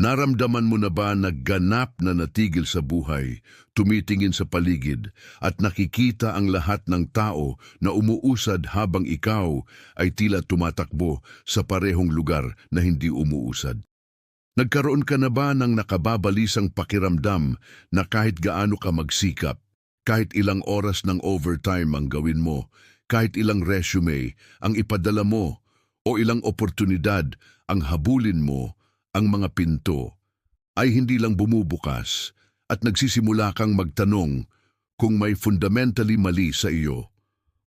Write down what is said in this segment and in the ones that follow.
Naramdaman mo na ba na ganap na natigil sa buhay, tumitingin sa paligid, at nakikita ang lahat ng tao na umuusad habang ikaw ay tila tumatakbo sa parehong lugar na hindi umuusad? Nagkaroon ka na ba ng nakababalisang pakiramdam na kahit gaano ka magsikap, kahit ilang oras ng overtime ang gawin mo, kahit ilang resume ang ipadala mo, o ilang oportunidad ang habulin mo, ang mga pinto ay hindi lang bumubukas at nagsisimula kang magtanong kung may fundamentally mali sa iyo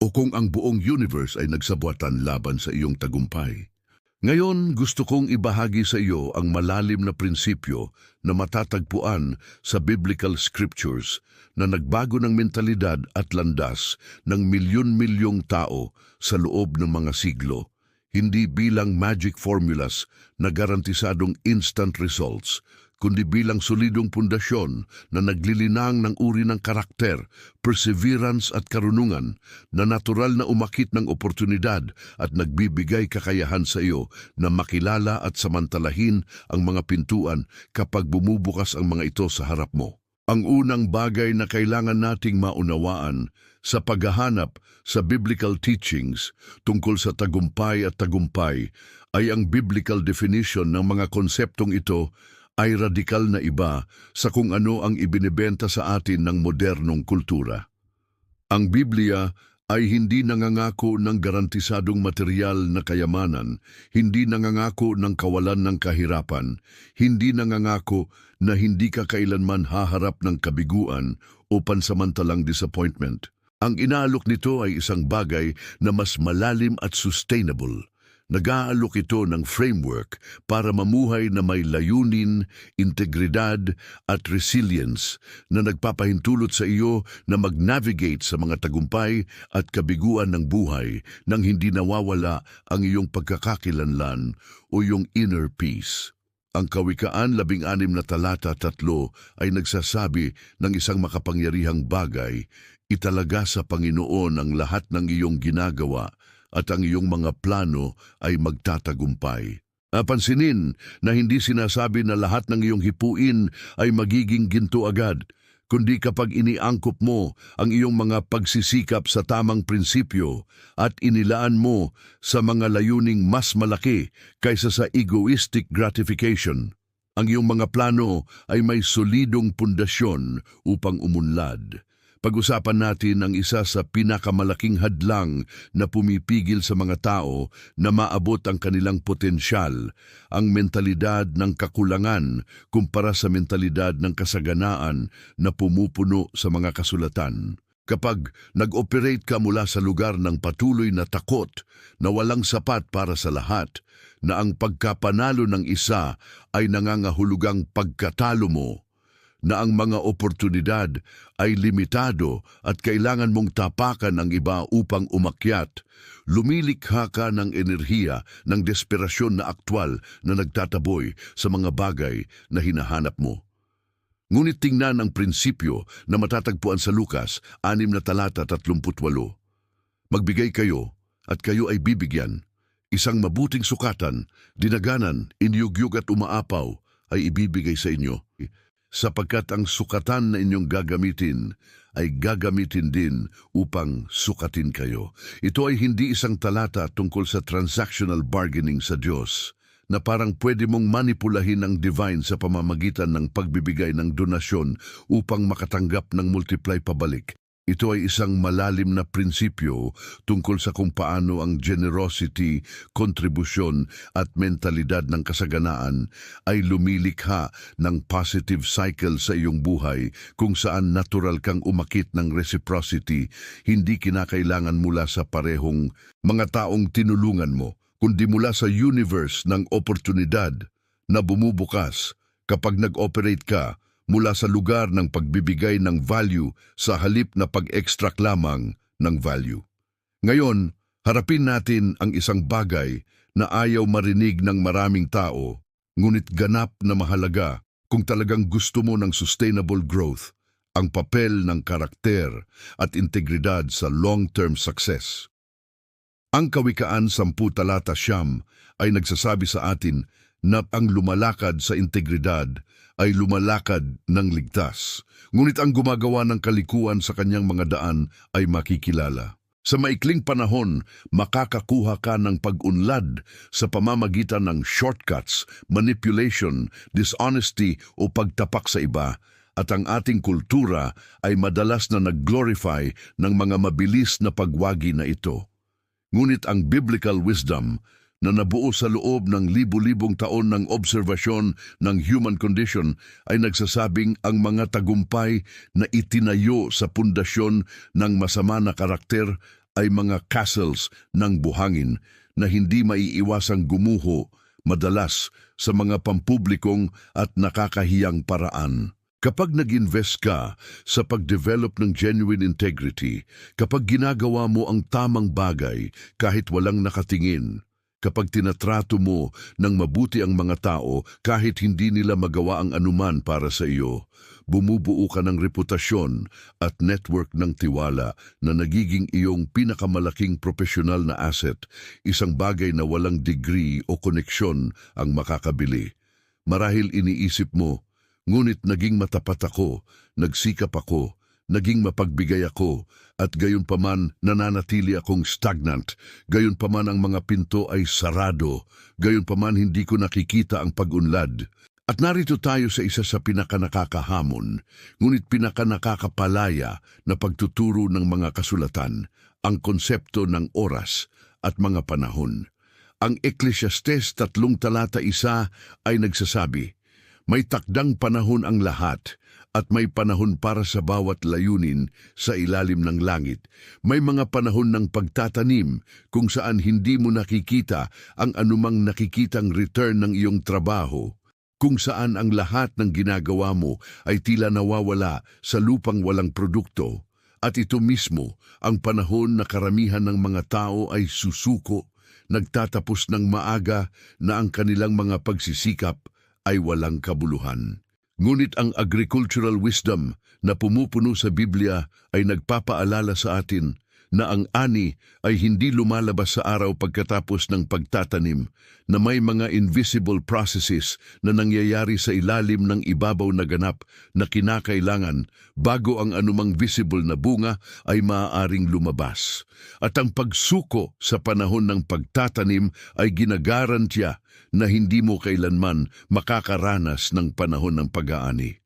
o kung ang buong universe ay nagsabuatan laban sa iyong tagumpay. Ngayon, gusto kong ibahagi sa iyo ang malalim na prinsipyo na matatagpuan sa biblical scriptures na nagbago ng mentalidad at landas ng milyon-milyong tao sa loob ng mga siglo hindi bilang magic formulas na garantisadong instant results, kundi bilang solidong pundasyon na naglilinang ng uri ng karakter, perseverance at karunungan na natural na umakit ng oportunidad at nagbibigay kakayahan sa iyo na makilala at samantalahin ang mga pintuan kapag bumubukas ang mga ito sa harap mo. Ang unang bagay na kailangan nating maunawaan sa paghahanap sa biblical teachings tungkol sa tagumpay at tagumpay ay ang biblical definition ng mga konseptong ito ay radikal na iba sa kung ano ang ibinebenta sa atin ng modernong kultura. Ang Biblia ay hindi nangangako ng garantisadong material na kayamanan, hindi nangangako ng kawalan ng kahirapan, hindi nangangako na hindi ka kailanman haharap ng kabiguan o pansamantalang disappointment. Ang inaalok nito ay isang bagay na mas malalim at sustainable. Nag-aalok ito ng framework para mamuhay na may layunin, integridad at resilience na nagpapahintulot sa iyo na mag-navigate sa mga tagumpay at kabiguan ng buhay nang hindi nawawala ang iyong pagkakakilanlan o yung inner peace. Ang Kawikaan labing anim na talata tatlo ay nagsasabi ng isang makapangyarihang bagay, italaga sa Panginoon ang lahat ng iyong ginagawa at ang iyong mga plano ay magtatagumpay. Pansinin na hindi sinasabi na lahat ng iyong hipuin ay magiging ginto agad, kundi kapag iniangkop mo ang iyong mga pagsisikap sa tamang prinsipyo at inilaan mo sa mga layuning mas malaki kaysa sa egoistic gratification. Ang iyong mga plano ay may solidong pundasyon upang umunlad. Pag-usapan natin ang isa sa pinakamalaking hadlang na pumipigil sa mga tao na maabot ang kanilang potensyal, ang mentalidad ng kakulangan kumpara sa mentalidad ng kasaganaan na pumupuno sa mga kasulatan. Kapag nag-operate ka mula sa lugar ng patuloy na takot na walang sapat para sa lahat, na ang pagkapanalo ng isa ay nangangahulugang pagkatalo mo, na ang mga oportunidad ay limitado at kailangan mong tapakan ang iba upang umakyat, lumilikha ka ng enerhiya ng desperasyon na aktwal na nagtataboy sa mga bagay na hinahanap mo. Ngunit tingnan ang prinsipyo na matatagpuan sa Lukas, 6 na talata 38. Magbigay kayo at kayo ay bibigyan. Isang mabuting sukatan, dinaganan, inyugyug at umaapaw ay ibibigay sa inyo sapagkat ang sukatan na inyong gagamitin ay gagamitin din upang sukatin kayo. Ito ay hindi isang talata tungkol sa transactional bargaining sa Diyos na parang pwede mong manipulahin ang divine sa pamamagitan ng pagbibigay ng donasyon upang makatanggap ng multiply pabalik. Ito ay isang malalim na prinsipyo tungkol sa kung paano ang generosity, kontribusyon at mentalidad ng kasaganaan ay lumilikha ng positive cycle sa iyong buhay kung saan natural kang umakit ng reciprocity, hindi kinakailangan mula sa parehong mga taong tinulungan mo, kundi mula sa universe ng oportunidad na bumubukas. Kapag nag-operate ka mula sa lugar ng pagbibigay ng value sa halip na pag-extract lamang ng value. Ngayon, harapin natin ang isang bagay na ayaw marinig ng maraming tao, ngunit ganap na mahalaga kung talagang gusto mo ng sustainable growth, ang papel ng karakter at integridad sa long-term success. Ang Kawikaan 10 talata siyam ay nagsasabi sa atin na ang lumalakad sa integridad ay lumalakad ng ligtas. Ngunit ang gumagawa ng kalikuan sa kanyang mga daan ay makikilala. Sa maikling panahon, makakakuha ka ng pag-unlad sa pamamagitan ng shortcuts, manipulation, dishonesty o pagtapak sa iba at ang ating kultura ay madalas na nag-glorify ng mga mabilis na pagwagi na ito. Ngunit ang biblical wisdom na nabuo sa loob ng libu-libong taon ng obserbasyon ng human condition ay nagsasabing ang mga tagumpay na itinayo sa pundasyon ng masama na karakter ay mga castles ng buhangin na hindi maiiwasang gumuho madalas sa mga pampublikong at nakakahiyang paraan. Kapag nag-invest ka sa pag-develop ng genuine integrity, kapag ginagawa mo ang tamang bagay kahit walang nakatingin, kapag tinatrato mo ng mabuti ang mga tao kahit hindi nila magawa ang anuman para sa iyo, bumubuo ka ng reputasyon at network ng tiwala na nagiging iyong pinakamalaking profesional na asset, isang bagay na walang degree o koneksyon ang makakabili. Marahil iniisip mo, ngunit naging matapat ako, nagsikap ako, naging mapagbigay ako, at gayon paman nananatili akong stagnant, gayon paman ang mga pinto ay sarado, gayon paman hindi ko nakikita ang pag-unlad. At narito tayo sa isa sa pinakanakakahamon, ngunit pinakanakakapalaya na pagtuturo ng mga kasulatan, ang konsepto ng oras at mga panahon. Ang Ecclesiastes tatlong talata isa ay nagsasabi, May takdang panahon ang lahat, at may panahon para sa bawat layunin sa ilalim ng langit. May mga panahon ng pagtatanim kung saan hindi mo nakikita ang anumang nakikitang return ng iyong trabaho. Kung saan ang lahat ng ginagawa mo ay tila nawawala sa lupang walang produkto. At ito mismo ang panahon na karamihan ng mga tao ay susuko, nagtatapos ng maaga na ang kanilang mga pagsisikap ay walang kabuluhan. Ngunit ang agricultural wisdom na pumupuno sa Biblia ay nagpapaalala sa atin na ang ani ay hindi lumalabas sa araw pagkatapos ng pagtatanim, na may mga invisible processes na nangyayari sa ilalim ng ibabaw na ganap na kinakailangan bago ang anumang visible na bunga ay maaaring lumabas. At ang pagsuko sa panahon ng pagtatanim ay ginagarantya na hindi mo kailanman makakaranas ng panahon ng pag-aani.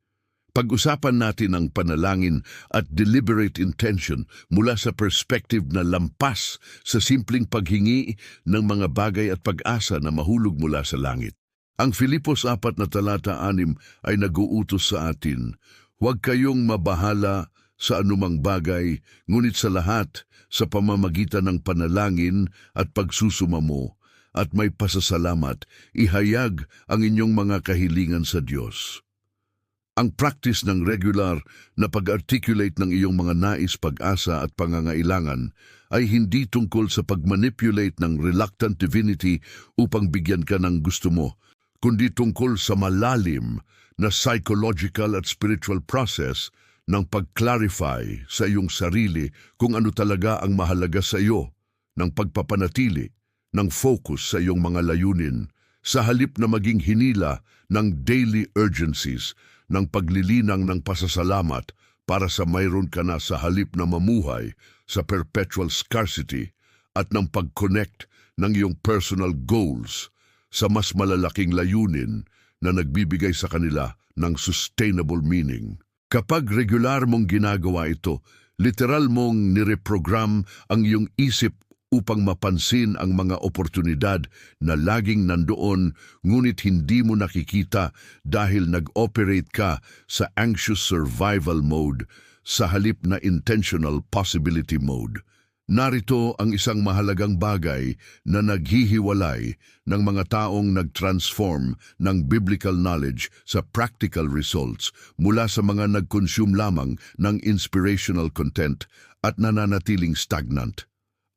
Pag-usapan natin ang panalangin at deliberate intention mula sa perspective na lampas sa simpleng paghingi ng mga bagay at pag-asa na mahulog mula sa langit. Ang Filipos 4 na talata 6 ay naguutos sa atin, Huwag kayong mabahala sa anumang bagay, ngunit sa lahat, sa pamamagitan ng panalangin at pagsusumamo, at may pasasalamat, ihayag ang inyong mga kahilingan sa Diyos. Ang practice ng regular na pag-articulate ng iyong mga nais, pag-asa at pangangailangan ay hindi tungkol sa pag-manipulate ng reluctant divinity upang bigyan ka ng gusto mo, kundi tungkol sa malalim na psychological at spiritual process ng pag-clarify sa iyong sarili kung ano talaga ang mahalaga sa iyo, ng pagpapanatili, ng focus sa iyong mga layunin, sa halip na maging hinila ng daily urgencies ng paglilinang ng pasasalamat para sa mayroon ka na sa halip na mamuhay sa perpetual scarcity at ng pag-connect ng iyong personal goals sa mas malalaking layunin na nagbibigay sa kanila ng sustainable meaning. Kapag regular mong ginagawa ito, literal mong nireprogram ang iyong isip upang mapansin ang mga oportunidad na laging nandoon ngunit hindi mo nakikita dahil nag-operate ka sa anxious survival mode sa halip na intentional possibility mode. Narito ang isang mahalagang bagay na naghihiwalay ng mga taong nag-transform ng biblical knowledge sa practical results mula sa mga nag-consume lamang ng inspirational content at nananatiling stagnant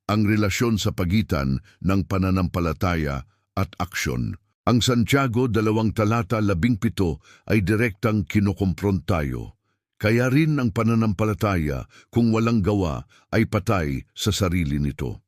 ang relasyon sa pagitan ng pananampalataya at aksyon. Ang Santiago dalawang talata labing pito ay direktang kinukumpron tayo. Kaya rin ang pananampalataya kung walang gawa ay patay sa sarili nito.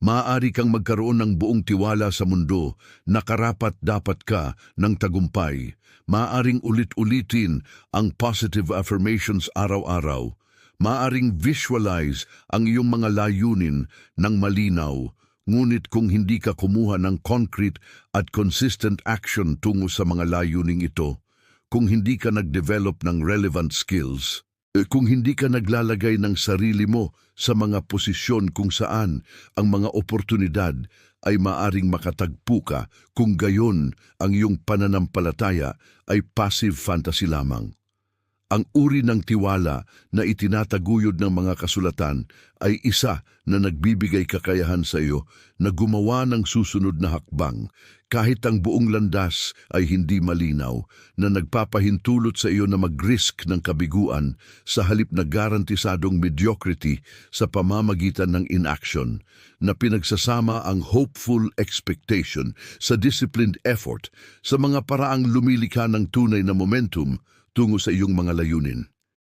Maaari kang magkaroon ng buong tiwala sa mundo na karapat dapat ka ng tagumpay. Maaring ulit-ulitin ang positive affirmations araw-araw. Maaring visualize ang iyong mga layunin ng malinaw. Ngunit kung hindi ka kumuha ng concrete at consistent action tungo sa mga layuning ito, kung hindi ka nag-develop ng relevant skills, eh, kung hindi ka naglalagay ng sarili mo sa mga posisyon kung saan ang mga oportunidad ay maaring makatagpo ka kung gayon ang iyong pananampalataya ay passive fantasy lamang. Ang uri ng tiwala na itinataguyod ng mga kasulatan ay isa na nagbibigay kakayahan sa iyo na gumawa ng susunod na hakbang. Kahit ang buong landas ay hindi malinaw na nagpapahintulot sa iyo na mag-risk ng kabiguan sa halip na garantisadong mediocrity sa pamamagitan ng inaction na pinagsasama ang hopeful expectation sa disciplined effort sa mga paraang lumilikha ng tunay na momentum tungo sa iyong mga layunin.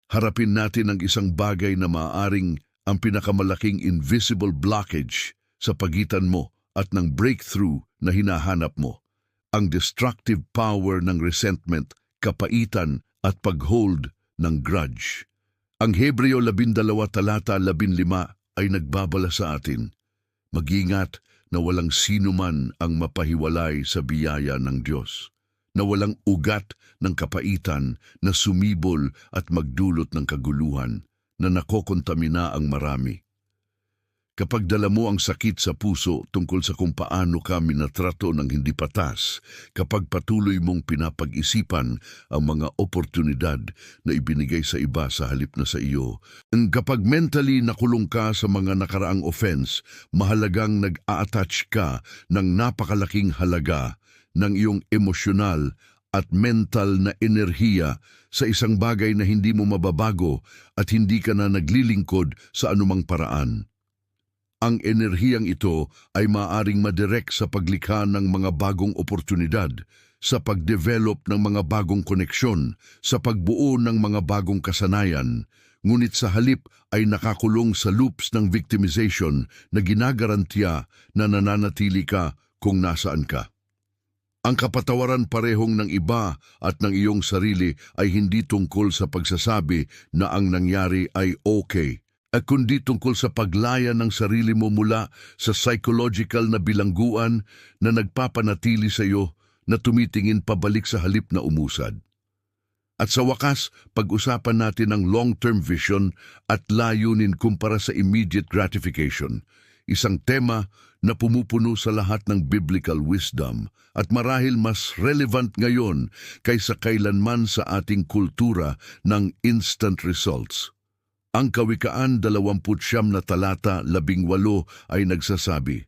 Harapin natin ang isang bagay na maaaring ang pinakamalaking invisible blockage sa pagitan mo at ng breakthrough na hinahanap mo. Ang destructive power ng resentment, kapaitan at paghold ng grudge. Ang Hebreo 12 talata 15 ay nagbabala sa atin. Mag-ingat na walang sino man ang mapahiwalay sa biyaya ng Diyos na walang ugat ng kapaitan na sumibol at magdulot ng kaguluhan na nakokontamina ang marami. Kapag dala mo ang sakit sa puso tungkol sa kung paano ka minatrato ng hindi patas, kapag patuloy mong pinapag-isipan ang mga oportunidad na ibinigay sa iba sa halip na sa iyo, ang kapag mentally nakulong ka sa mga nakaraang offense, mahalagang nag-a-attach ka ng napakalaking halaga ng iyong emosyonal at mental na enerhiya sa isang bagay na hindi mo mababago at hindi ka na naglilingkod sa anumang paraan. Ang enerhiyang ito ay maaring madirek sa paglikha ng mga bagong oportunidad, sa pagdevelop ng mga bagong koneksyon, sa pagbuo ng mga bagong kasanayan, ngunit sa halip ay nakakulong sa loops ng victimization na ginagarantiya na nananatili ka kung nasaan ka. Ang kapatawaran parehong ng iba at ng iyong sarili ay hindi tungkol sa pagsasabi na ang nangyari ay okay, at kundi tungkol sa paglaya ng sarili mo mula sa psychological na bilangguan na nagpapanatili sa iyo na tumitingin pabalik sa halip na umusad. At sa wakas, pag-usapan natin ang long-term vision at layunin kumpara sa immediate gratification, isang tema na pumupuno sa lahat ng biblical wisdom at marahil mas relevant ngayon kaysa kailanman sa ating kultura ng instant results. Ang Kawikaan 29 na talata 18 ay nagsasabi,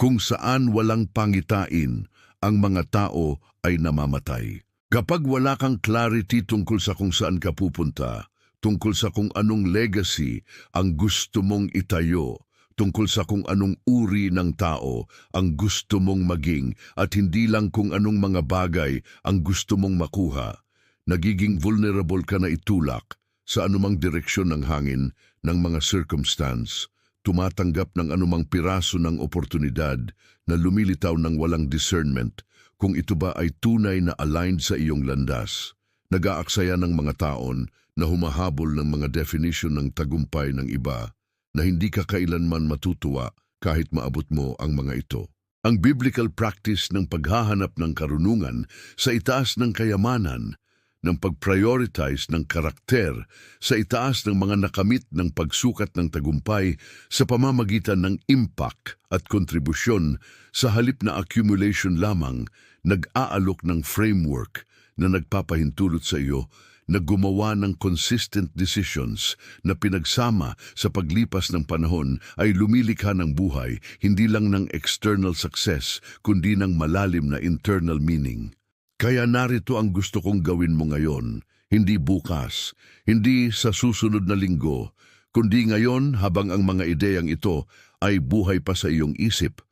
Kung saan walang pangitain, ang mga tao ay namamatay. Kapag wala kang clarity tungkol sa kung saan ka pupunta, tungkol sa kung anong legacy ang gusto mong itayo, tungkol sa kung anong uri ng tao ang gusto mong maging at hindi lang kung anong mga bagay ang gusto mong makuha, nagiging vulnerable ka na itulak sa anumang direksyon ng hangin ng mga circumstance, tumatanggap ng anumang piraso ng oportunidad na lumilitaw ng walang discernment kung ito ba ay tunay na aligned sa iyong landas. Nag-aaksaya ng mga taon na humahabol ng mga definition ng tagumpay ng iba na hindi ka kailanman matutuwa kahit maabot mo ang mga ito. Ang biblical practice ng paghahanap ng karunungan sa itaas ng kayamanan ng pag-prioritize ng karakter sa itaas ng mga nakamit ng pagsukat ng tagumpay sa pamamagitan ng impact at kontribusyon sa halip na accumulation lamang, nag-aalok ng framework na nagpapahintulot sa iyo na gumawa ng consistent decisions na pinagsama sa paglipas ng panahon ay lumilikha ng buhay hindi lang ng external success kundi ng malalim na internal meaning. Kaya narito ang gusto kong gawin mo ngayon, hindi bukas, hindi sa susunod na linggo, kundi ngayon habang ang mga ideyang ito ay buhay pa sa iyong isip.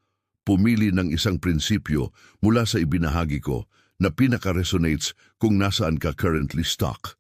Pumili ng isang prinsipyo mula sa ibinahagi ko na pinaka-resonates kung nasaan ka currently stuck.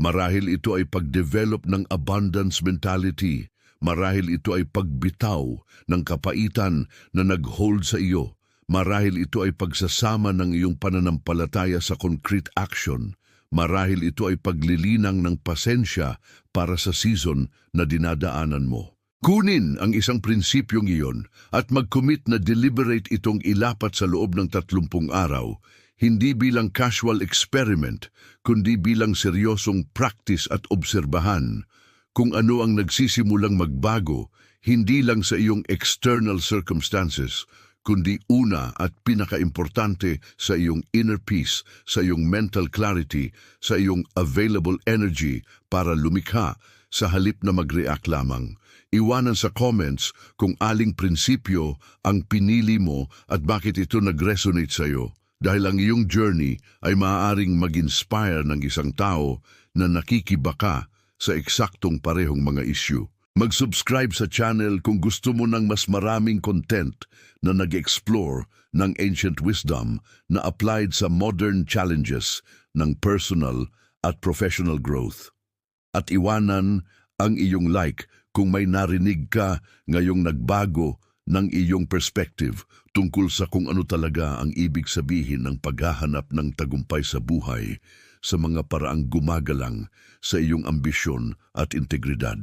Marahil ito ay pag-develop ng abundance mentality, Marahil ito ay pagbitaw ng kapaitan na nag-hold sa iyo. Marahil ito ay pagsasama ng iyong pananampalataya sa concrete action. Marahil ito ay paglilinang ng pasensya para sa season na dinadaanan mo. Kunin ang isang prinsipyong iyon at mag-commit na deliberate itong ilapat sa loob ng tatlumpung araw, hindi bilang casual experiment, kundi bilang seryosong practice at obserbahan kung ano ang nagsisimulang magbago, hindi lang sa iyong external circumstances, kundi una at pinakaimportante sa iyong inner peace, sa iyong mental clarity, sa iyong available energy para lumikha sa halip na mag-react lamang. Iwanan sa comments kung aling prinsipyo ang pinili mo at bakit ito nag-resonate sa iyo. Dahil ang iyong journey ay maaaring mag-inspire ng isang tao na nakikibaka sa eksaktong parehong mga issue. Mag-subscribe sa channel kung gusto mo ng mas maraming content na nag-explore ng ancient wisdom na applied sa modern challenges ng personal at professional growth. At iwanan ang iyong like kung may narinig ka ngayong nagbago ng iyong perspective tungkol sa kung ano talaga ang ibig sabihin ng paghahanap ng tagumpay sa buhay sa mga paraang gumagalang sa iyong ambisyon at integridad.